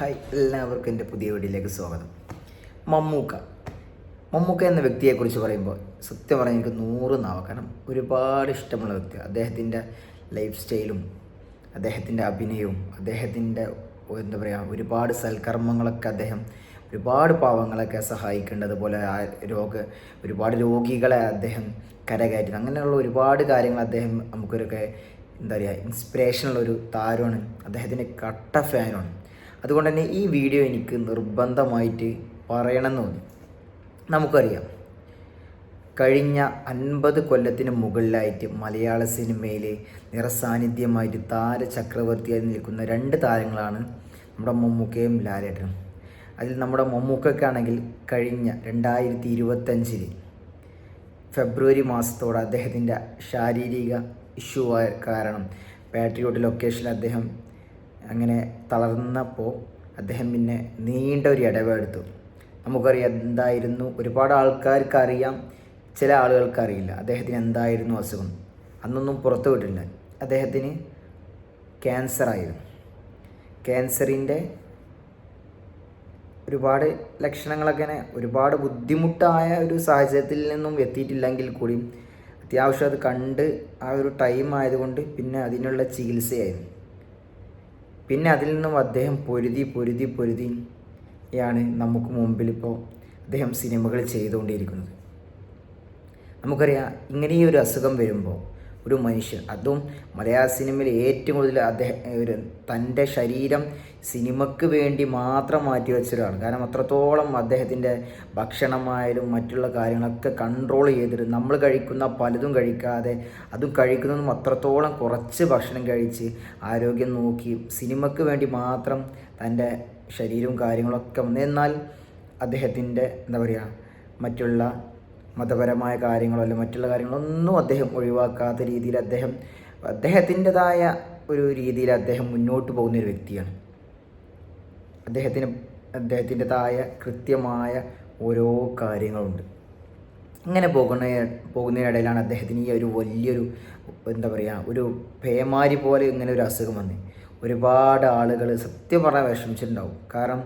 Hi എല്ലാവർക്കും എന്റെ പുതിയ വീഡിയോയിലേക്ക് സ്വാഗതം. മമ്മൂക്ക. മമ്മൂക്ക എന്ന വ്യക്തിയെക്കുറിച്ച് പറയുമ്പോൾ സത്യം പറഞ്ഞാൽ എനിക്ക് നൂറ് നാവ്. കാരണം ഒരുപാട് ഇഷ്ടമുള്ള വ്യക്തി അദ്ദേഹത്തിന്റെ ലൈഫ് സ്റ്റൈലും അദ്ദേഹത്തിന്റെ അഭിനയവും അദ്ദേഹത്തിന്റെ എന്താ പറയുക ഒരുപാട് സൽക്കർമ്മങ്ങളൊക്കെ അദ്ദേഹം ഒരുപാട് പാവങ്ങളൊക്കെ സഹായിക്കേണ്ടതുപോലെ ആ രോഗ ഒരുപാട് രോഗികളെ അദ്ദേഹം കരകയറ്റി അങ്ങനെയുള്ള ഒരുപാട് കാര്യങ്ങൾ അദ്ദേഹം നമുക്കൊരൊക്കെ എന്താ പറയുക ഇൻസ്പിറേഷനുള്ള ഒരു താരമാണ്. അദ്ദേഹത്തിന്റെ കട്ട ഫാനാണ് അതുകൊണ്ട് തന്നെ ഈ വീഡിയോ എനിക്ക് നിർബന്ധമായിട്ട് പറയണമെന്ന് തോന്നി. നമുക്കറിയാം. കഴിഞ്ഞ അൻപത് കൊല്ലത്തിന് മുകളിലായിട്ട് മലയാള സിനിമയിൽ നിറസാന്നിധ്യമായിട്ട് താരചക്രവർത്തിയായി നിൽക്കുന്ന രണ്ട് താരങ്ങളാണ് നമ്മുടെ മമ്മൂക്കയും ലാലേട്ടനും. അതിൽ നമ്മുടെ മമ്മൂക്കൊക്കെയാണെങ്കിൽ കഴിഞ്ഞ രണ്ടായിരത്തി ഇരുപത്തഞ്ചിൽ ഫെബ്രുവരി മാസത്തോടെ അദ്ദേഹത്തിന്റെ ശാരീരിക ഇഷ്യൂ കാരണം പാട്രിയോട്ട് ലൊക്കേഷനിൽ അദ്ദേഹം അങ്ങനെ തളർന്നപ്പോൾ അദ്ദേഹം പിന്നെ നീണ്ട ഒരു ഇടവെടുത്തു നമുക്കറിയാം എന്തായിരുന്നു? ഒരുപാട് ആൾക്കാർക്ക് അറിയാം ചില ആളുകൾക്ക് അറിയില്ല അദ്ദേഹത്തിന് എന്തായിരുന്നു അസുഖം? അന്നൊന്നും പുറത്തു വിട്ടില്ല. അദ്ദേഹത്തിന് ക്യാൻസറായിരുന്നു. ക്യാൻസറിന്റെ ഒരുപാട് ലക്ഷണങ്ങളൊക്കെ ഇങ്ങനെ ഒരുപാട് ബുദ്ധിമുട്ടായ ഒരു സാഹചര്യത്തിൽ നിന്നും എത്തിയിട്ടില്ലെങ്കിൽ കൂടിയും അത്യാവശ്യം അത് കണ്ട് ആ ഒരു ടൈം ആയതുകൊണ്ട് പിന്നെ അതിനുള്ള ചികിത്സയായിരുന്നു. പിന്നെ അതിൽ നിന്നും അദ്ദേഹം പൊരുതി പൊരുതി പൊരുതിയാണ് നമുക്ക് മുമ്പിൽ ഇപ്പോൾ അദ്ദേഹം സിനിമകൾ ചെയ്തുകൊണ്ടിരിക്കുന്നത്. നമുക്കറിയാം ഇങ്ങനെ ഒരു അസുഖം വരുമ്പോൾ ഒരു മനുഷ്യൻ. അതും മലയാള സിനിമയിൽ ഏറ്റവും കൂടുതൽ അദ്ദേഹം ഒരു തന്റെ ശരീരം സിനിമയ്ക്ക് വേണ്ടി മാത്രം മാറ്റി വെച്ച ഒരാളാണ് കാരണം അത്രത്തോളം അദ്ദേഹത്തിന്റെ ഭക്ഷണമായാലും മറ്റുള്ള കാര്യങ്ങളൊക്കെ കൺട്രോൾ ചെയ്തിട്ട് നമ്മൾ കഴിക്കുന്ന പലതും കഴിക്കാതെ അതും കഴിക്കുന്നതും അത്രത്തോളം കുറച്ച് ഭക്ഷണം കഴിച്ച് ആരോഗ്യം നോക്കി സിനിമയ്ക്ക് വേണ്ടി മാത്രം തന്റെ ശരീരവും കാര്യങ്ങളൊക്കെ വന്നു. എന്നാൽ അദ്ദേഹത്തിന്റെ എന്താ പറയുക മറ്റുള്ള മതപരമായ കാര്യങ്ങളോ അല്ലെങ്കിൽ മറ്റുള്ള കാര്യങ്ങളൊന്നും അദ്ദേഹം ഒഴിവാക്കാത്ത രീതിയിൽ അദ്ദേഹം അദ്ദേഹത്തിന്റെതായ ഒരു രീതിയിൽ അദ്ദേഹം മുന്നോട്ട് പോകുന്ന ഒരു വ്യക്തിയാണ്. അദ്ദേഹത്തിന് അദ്ദേഹത്തിന്റെതായ കൃത്യമായ ഓരോ കാര്യങ്ങളുണ്ട്. ഇങ്ങനെ പോകുന്ന പോകുന്നതിനിടയിലാണ് അദ്ദേഹത്തിന് ഈ ഒരു വലിയൊരു എന്താ പറയുക ഒരു പേമാരി പോലെ ഇങ്ങനെ ഒരു അസുഖം വന്നത് ഒരുപാട് ആളുകൾ സത്യം പറഞ്ഞാൽ വിഷമിച്ചിട്ടുണ്ടാവും. കാരണം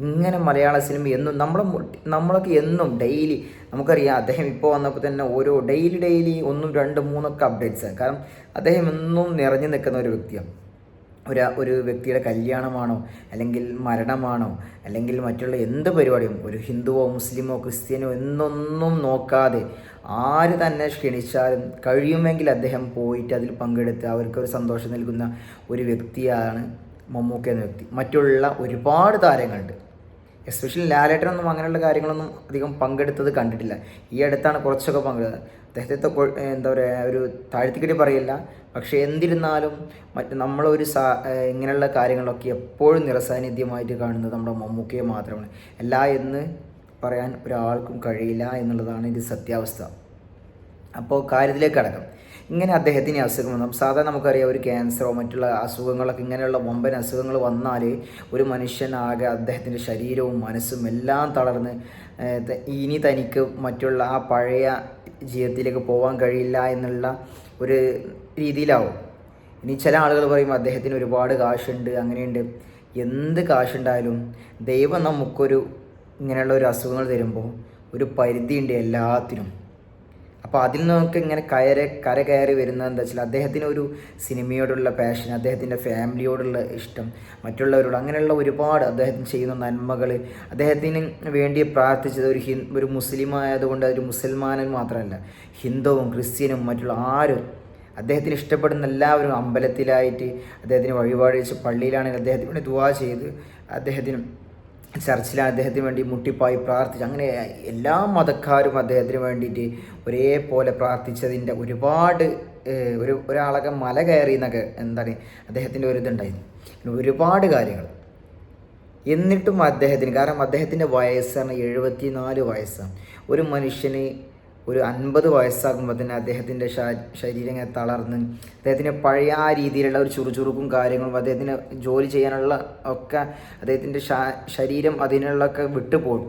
ഇങ്ങനെ മലയാള സിനിമ എന്നും നമ്മളെ നമ്മളൊക്കെ എന്നും ഡെയിലി നമുക്കറിയാം അദ്ദേഹം ഇപ്പോൾ വന്നപ്പോൾ തന്നെ ഓരോ ഡെയിലി ഡെയിലി ഒന്നും രണ്ടും മൂന്നൊക്കെ അപ്ഡേറ്റ്സ് കാരണം അദ്ദേഹം എന്നും നിറഞ്ഞു നിൽക്കുന്ന ഒരു വ്യക്തിയാണ്. ഒരു ഒരു വ്യക്തിയുടെ കല്യാണമാണോ അല്ലെങ്കിൽ മരണമാണോ അല്ലെങ്കിൽ മറ്റുള്ള എന്ത് പരിപാടിയും ഒരു ഹിന്ദുവോ മുസ്ലിമോ ക്രിസ്ത്യനോ എന്നൊന്നും നോക്കാതെ ആര് തന്നെ ക്ഷണിച്ചാലും കഴിയുമെങ്കിൽ അദ്ദേഹം പോയിട്ട് അതിൽ പങ്കെടുത്ത് അവർക്കൊരു സന്തോഷം നൽകുന്ന ഒരു വ്യക്തിയാണ് മമ്മൂക്ക എന്ന വ്യക്തി. മറ്റുള്ള ഒരുപാട് താരങ്ങളുണ്ട്. എസ്പെഷ്യലി ലാലേട്ടനൊന്നും അങ്ങനെയുള്ള കാര്യങ്ങളൊന്നും അധികം പങ്കെടുത്തത് കണ്ടിട്ടില്ല. ഈ അടുത്താണ് കുറച്ചൊക്കെ പങ്കെടുത്തത്. അദ്ദേഹത്തെ എന്താ പറയുക ഒരു താഴ്ത്തിക്കെട്ടി പറയില്ല. പക്ഷേ എന്തിരുന്നാലും മറ്റ് നമ്മളൊരു സാ ഇങ്ങനെയുള്ള കാര്യങ്ങളൊക്കെ എപ്പോഴും നിറസാന്നിധ്യമായിട്ട് കാണുന്നത് നമ്മുടെ മമ്മൂക്കയെ മാത്രമാണ്. അല്ല എന്ന് പറയാൻ ഒരാൾക്കും കഴിയില്ല എന്നുള്ളതാണ് ഇത് സത്യാവസ്ഥ. അപ്പോൾ കാര്യത്തിലേക്ക് കടക്കാം. ഇങ്ങനെ അദ്ദേഹത്തിന് അസുഖം വന്നു. സാധാരണ നമുക്കറിയാം ഒരു ക്യാൻസറോ മറ്റുള്ള അസുഖങ്ങളൊക്കെ ഇങ്ങനെയുള്ള വമ്പൻ അസുഖങ്ങൾ വന്നാൽ ഒരു മനുഷ്യനാകെ അദ്ദേഹത്തിന്റെ ശരീരവും മനസ്സും എല്ലാം തളർന്ന് ഇനി തനിക്ക് മറ്റുള്ള ആ പഴയ ജീവിതത്തിലേക്ക് പോകാൻ കഴിയില്ല എന്നുള്ള ഒരു രീതിയിലാവും. ഇനി ചില ആളുകൾ പറയും അദ്ദേഹത്തിന് ഒരുപാട് കാശുണ്ട് അങ്ങനെയുണ്ട്. എന്ത് കാശുണ്ടായാലും ദൈവം നമുക്കൊരു ഇങ്ങനെയുള്ള ഒരു അസുഖങ്ങൾ തരുമ്പോൾ ഒരു പരിധിയുണ്ട് എല്ലാത്തിനും. അപ്പോൾ അതിൽ നിന്നൊക്കെ ഇങ്ങനെ കയറി കര കയറി വരുന്നത് എന്താ വെച്ചാൽ അദ്ദേഹത്തിന് ഒരു സിനിമയോടുള്ള പാഷൻ അദ്ദേഹത്തിന്റെ ഫാമിലിയോടുള്ള ഇഷ്ടം മറ്റുള്ളവരോട് അങ്ങനെയുള്ള ഒരുപാട് അദ്ദേഹത്തിന് ചെയ്യുന്ന നന്മകൾ അദ്ദേഹത്തിന് വേണ്ടി പ്രാർത്ഥിച്ചത് ഒരു ഹി ഒരു മുസ്ലിം ആയതുകൊണ്ട് ഒരു മുസൽമാനൻ മാത്രമല്ല ഹിന്ദുവും ക്രിസ്ത്യനും മറ്റുള്ള ആരും അദ്ദേഹത്തിന് ഇഷ്ടപ്പെടുന്ന എല്ലാവരും അമ്പലത്തിലായിട്ട് അദ്ദേഹത്തിന് വഴിപാട് വെച്ച് പള്ളിയിലാണെങ്കിൽ അദ്ദേഹത്തിന് ദുവാ ചെയ്ത് അദ്ദേഹത്തിന് ചർച്ചിലാണ് അദ്ദേഹത്തിന് വേണ്ടി മുട്ടിപ്പായി പ്രാർത്ഥിച്ചു. അങ്ങനെ എല്ലാ മതക്കാരും അദ്ദേഹത്തിന് വേണ്ടിയിട്ട് ഒരേപോലെ പ്രാർത്ഥിച്ചതിന്റെ ഒരുപാട് ഒരു ഒരാളൊക്കെ മല കയറി എന്നൊക്കെ എന്താണ് അദ്ദേഹത്തിന്റെ ഒരു ഇതുണ്ടായിരുന്നു. ഒരുപാട് കാര്യങ്ങൾ. എന്നിട്ടും അദ്ദേഹത്തിന് കാരണം അദ്ദേഹത്തിന്റെ വയസ്സാണ് എഴുപത്തി നാല് വയസ്സാണ്. ഒരു മനുഷ്യന് ഒരു അൻപത് വയസ്സാകുമ്പോൾ തന്നെ അദ്ദേഹത്തിന്റെ ശരീരം ഇങ്ങനെ തളർന്ന് അദ്ദേഹത്തിന്റെ പഴയ ആ രീതിയിലുള്ള ഒരു ചുറുചുറുക്കും കാര്യങ്ങളും അദ്ദേഹത്തിന് ജോലി ചെയ്യാനുള്ള ഒക്കെ അദ്ദേഹത്തിന്റെ ശരീരം അതിനുള്ളൊക്കെ വിട്ടുപോകും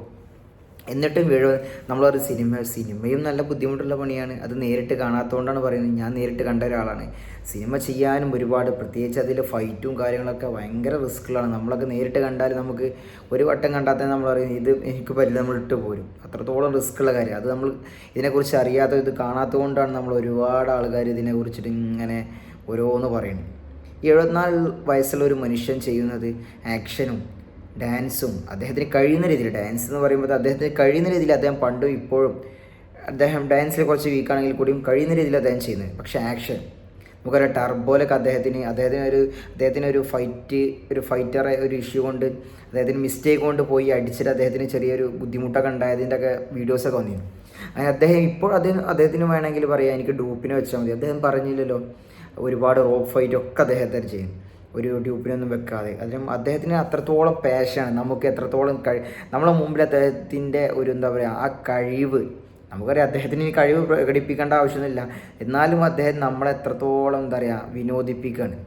എന്നിട്ടും വീഴ നമ്മളൊരു സിനിമ സിനിമയും നല്ല ബുദ്ധിമുട്ടുള്ള പണിയാണ്. അത് നേരിട്ട് കാണാത്തതുകൊണ്ടാണ് പറയുന്നത്. ഞാൻ നേരിട്ട് കണ്ട ഒരാളാണ്. സിനിമ ചെയ്യാനും ഒരുപാട് പ്രത്യേകിച്ച് അതിൽ ഫൈറ്റും കാര്യങ്ങളൊക്കെ ഭയങ്കര റിസ്ക്കുകളാണ് നമ്മളൊക്കെ നേരിട്ട് കണ്ടാൽ നമുക്ക് ഒരു വട്ടം കണ്ടാൽ തന്നെ നമ്മൾ പറയും ഇത് എനിക്ക് പറ്റില്ല നമ്മൾ ഇട്ട് പോരും. അത്രത്തോളം റിസ്ക്കുള്ള കാര്യം. അത് നമ്മൾ ഇതിനെക്കുറിച്ച് അറിയാത്ത ഇത് കാണാത്തതുകൊണ്ടാണ് നമ്മൾ ഒരുപാട് ആൾക്കാർ ഇതിനെക്കുറിച്ചിട്ട് ഇങ്ങനെ ഓരോന്ന് പറയുന്നത്. എഴുപത്തിനാല് വയസ്സുള്ള ഒരു മനുഷ്യൻ ചെയ്യുന്നത് ആക്ഷനും ഡാൻസും അദ്ദേഹത്തിന് കഴിയുന്ന രീതിയിൽ ഡാൻസ് എന്ന് പറയുമ്പോൾ അദ്ദേഹത്തിന് കഴിയുന്ന രീതിയിൽ അദ്ദേഹം പണ്ടും ഇപ്പോഴും അദ്ദേഹം ഡാൻസിൽ കുറച്ച് വീക്കാണെങ്കിൽ കൂടിയും കഴിയുന്ന രീതിയിൽ അദ്ദേഹം ചെയ്യുന്നത് പക്ഷേ ആക്ഷൻ നമുക്കറിയാം ടർബോലൊക്കെ അദ്ദേഹത്തിന് അദ്ദേഹത്തിന് ഒരു അദ്ദേഹത്തിന് ഒരു ഫൈറ്റ് ഒരു ഫൈറ്ററെ ഒരു ഇഷ്യൂ കൊണ്ട് അദ്ദേഹത്തിന് മിസ്റ്റേക്ക് കൊണ്ട് പോയി അടിച്ചിട്ട് അദ്ദേഹത്തിന് ചെറിയൊരു ബുദ്ധിമുട്ടൊക്കെ ഉണ്ടായതിന്റെ ഒക്കെ വീഡിയോസൊക്കെ വന്നിരുന്നു. അങ്ങനെ അദ്ദേഹം ഇപ്പോൾ അദ്ദേഹം അദ്ദേഹത്തിന് വേണമെങ്കിൽ പറയാം എനിക്ക് ഡൂപ്പിനെ വെച്ചാൽ മതി. അദ്ദേഹം പറഞ്ഞില്ലല്ലോ ഒരുപാട് റോപ്പ് ഫൈറ്റ് ഒക്കെ അദ്ദേഹത്തിന് ചെയ്യും. ഒരു യൂട്യൂബിനൊന്നും വെക്കാതെ. അതിനും അദ്ദേഹത്തിന് അത്രത്തോളം പാഷനാണ് നമുക്ക് എത്രത്തോളം കഴി നമ്മളെ മുമ്പിൽ അദ്ദേഹത്തിന്റെ ഒരു എന്താ പറയുക ആ കഴിവ്. നമുക്കറിയാം അദ്ദേഹത്തിന് ഈ കഴിവ് പ്രകടിപ്പിക്കേണ്ട ആവശ്യമൊന്നുമില്ല. എന്നാലും അദ്ദേഹം നമ്മളെ എത്രത്തോളം എന്താ പറയുക വിനോദിപ്പിക്കുകയാണ്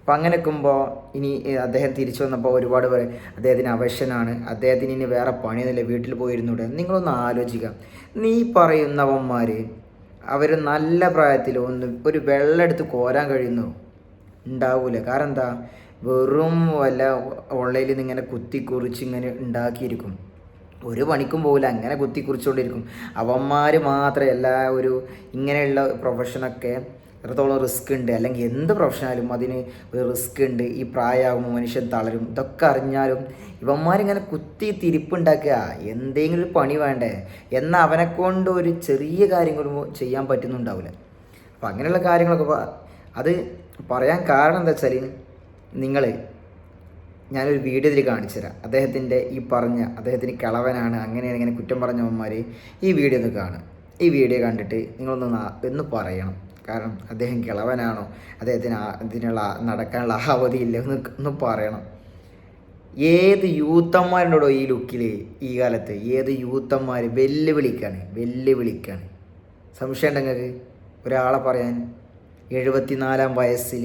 അപ്പം അങ്ങനെ നിൽക്കുമ്പോൾ ഇനി അദ്ദേഹം തിരിച്ചു വന്നപ്പോൾ ഒരുപാട് പേര് അദ്ദേഹത്തിന് അവശനാണ്. അദ്ദേഹത്തിന് ഇനി വേറെ പണിയൊന്നുമില്ല. വീട്ടിൽ പോയിരുന്നൂടെ. നിങ്ങളൊന്ന് ആലോചിക്കാം. നീ പറയുന്നവന്മാർ അവർ നല്ല പ്രായത്തിൽ ഒന്ന് ഒരു വെള്ളം എടുത്ത് കോരാൻ കഴിയുന്നു? ഉണ്ടാവൂല. കാരണം എന്താ വെറും വല്ല ഓൺലൈനിൽ നിന്ന് ഇങ്ങനെ കുത്തി കുറിച്ച് ഇങ്ങനെ ഉണ്ടാക്കിയിരിക്കും. ഒരു പണിക്കും പോകില്ല അങ്ങനെ കുത്തി കുറിച്ചുകൊണ്ടിരിക്കും അവന്മാർ മാത്രമേ എല്ലാ ഒരു ഇങ്ങനെയുള്ള പ്രൊഫഷനൊക്കെ എത്രത്തോളം റിസ്ക് ഉണ്ട്? അല്ലെങ്കിൽ എന്ത് പ്രൊഫഷനാലും അതിന് ഒരു റിസ്ക് ഉണ്ട്. ഈ പ്രായമാകുമ്പോൾ മനുഷ്യൻ തളരും. ഇതൊക്കെ അറിഞ്ഞാലും ഇവന്മാരിങ്ങനെ കുത്തി തിരിപ്പുണ്ടാക്കുക. എന്തെങ്കിലും പണി വേണ്ടേ? എന്നാൽ അവനെ കൊണ്ട് ഒരു ചെറിയ കാര്യങ്ങളും ചെയ്യാൻ പറ്റുന്നുണ്ടാവില്ല. അപ്പം അങ്ങനെയുള്ള കാര്യങ്ങളൊക്കെ അത് പറയാൻ കാരണം എന്താ വെച്ചാൽ നിങ്ങൾ ഞാനൊരു വീഡിയോ ഇതിൽ കാണിച്ചു തരാം. അദ്ദേഹത്തിന്റെ ഈ പറഞ്ഞ അദ്ദേഹത്തിന് കിളവനാണ് അങ്ങനെയാണ് ഇങ്ങനെ കുറ്റം പറഞ്ഞവന്മാർ ഈ വീഡിയോ ഒന്ന് കാണുക. ഈ വീഡിയോ കണ്ടിട്ട് നിങ്ങളൊന്ന് എന്ന് പറയണം. കാരണം അദ്ദേഹം കിളവനാണോ അദ്ദേഹത്തിന് ഇതിനുള്ള നടക്കാനുള്ള അവധി ഇല്ല ഒന്ന് ഒന്ന് പറയണം. ഏത് യൂത്തന്മാരുണ്ടോ ഈ ലുക്കിൽ ഈ കാലത്ത്? ഏത് യൂത്തന്മാർ വെല്ലുവിളിക്കാണ് വെല്ലുവിളിക്കാണ്. സംശയം ഉണ്ടെങ്കിൽ ഒരാളെ പറയാൻ? എഴുപത്തിനാലാം വയസ്സിൽ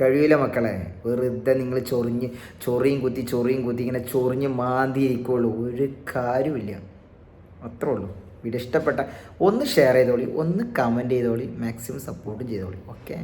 കഴിയില്ല മക്കളെ. വെറുതെ നിങ്ങൾ ചൊറിഞ്ഞ് ചൊറിയും കുത്തി ചൊറിയും കുത്തി ഇങ്ങനെ ചൊറിഞ്ഞ് മാന്തിയിരിക്കുള്ളൂ. ഒരു കാര്യമില്ല അത്രേ ഉള്ളൂ. വീഡിയോ ഇഷ്ടപ്പെട്ട ഒന്ന് ഷെയർ ചെയ്തോളി ഒന്ന് കമന്റ് ചെയ്തോളി മാക്സിമം സപ്പോർട്ട് ചെയ്തോളി. ഓക്കെ